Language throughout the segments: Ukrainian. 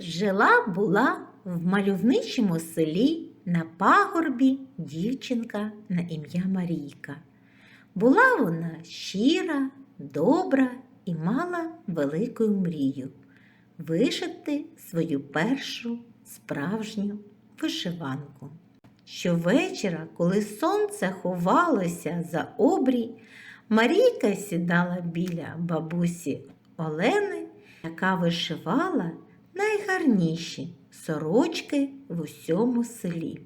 Жила була в мальовничому селі на пагорбі дівчинка на ім'я Марійка. Була вона щира, добра і мала велику мрію вишити свою першу справжню вишиванку. Щовечора, коли сонце ховалося за обрій, Марійка сідала біля бабусі Олени, яка вишивала найгарніші сорочки в усьому селі.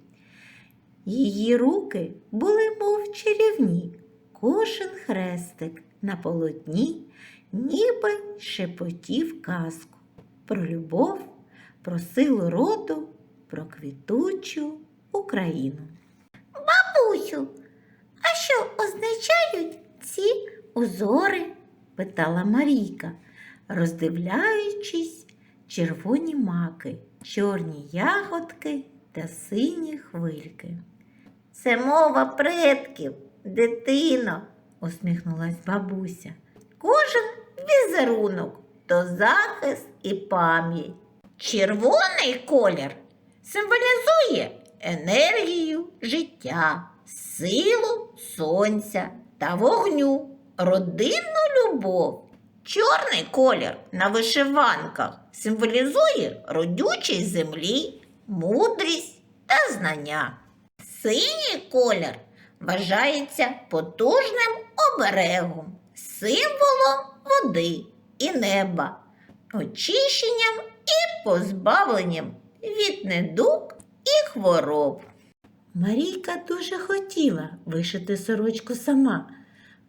Її руки були мов чарівні, кожен хрестик на полотні ніби шепотів казку про любов, про силу роду, про квітучу Україну. Бабусю, а що означають ці узори? питала Марійка, роздивляючись червоні маки, чорні ягодки та сині хвильки. Це мова предків, дитино, усміхнулась бабуся. Кожен візерунок то захист і пам'ять. Червоний колір символізує енергію життя, силу сонця та вогню, родинну любов. Чорний колір на вишиванках символізує родючість землі, мудрість та знання. Синій колір вважається потужним оберегом, символом води і неба, очищенням і позбавленням від недуг і хвороб. Марійка дуже хотіла вишити сорочку сама,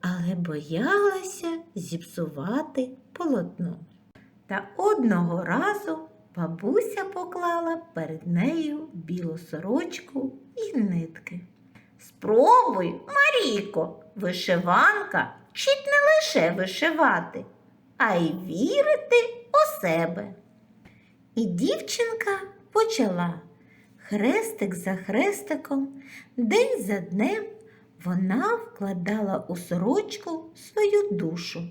але боялася зіпсувати полотно. Та одного разу бабуся поклала перед нею білу сорочку і нитки. Спробуй, Марійко, вишиванка вчить не лише вишивати, а й вірити у себе. І дівчинка почала хрестик за хрестиком, день за днем вона вкладала у сорочку свою душу,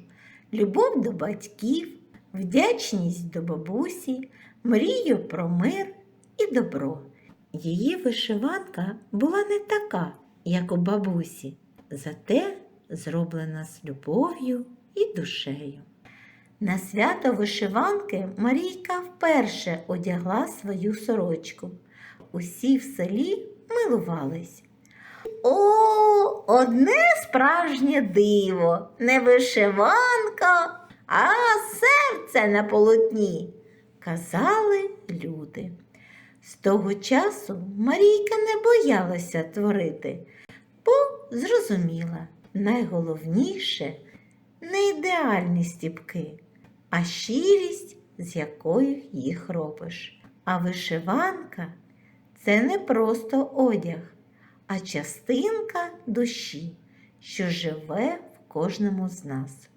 любов до батьків, вдячність до бабусі, мрію про мир і добро. Її вишиванка була не така, як у бабусі, зате зроблена з любов'ю і душею. На свято вишиванки Марійка вперше одягла свою сорочку. Усі в селі милувались. О, одне справжнє диво, не вишиванка, а серце на полотні, казали люди. З того часу Марійка не боялася творити, бо зрозуміла найголовніше не ідеальні стіпки, а щирість, з якою їх робиш. А вишиванка це не просто одяг, а частинка душі, що живе в кожному з нас.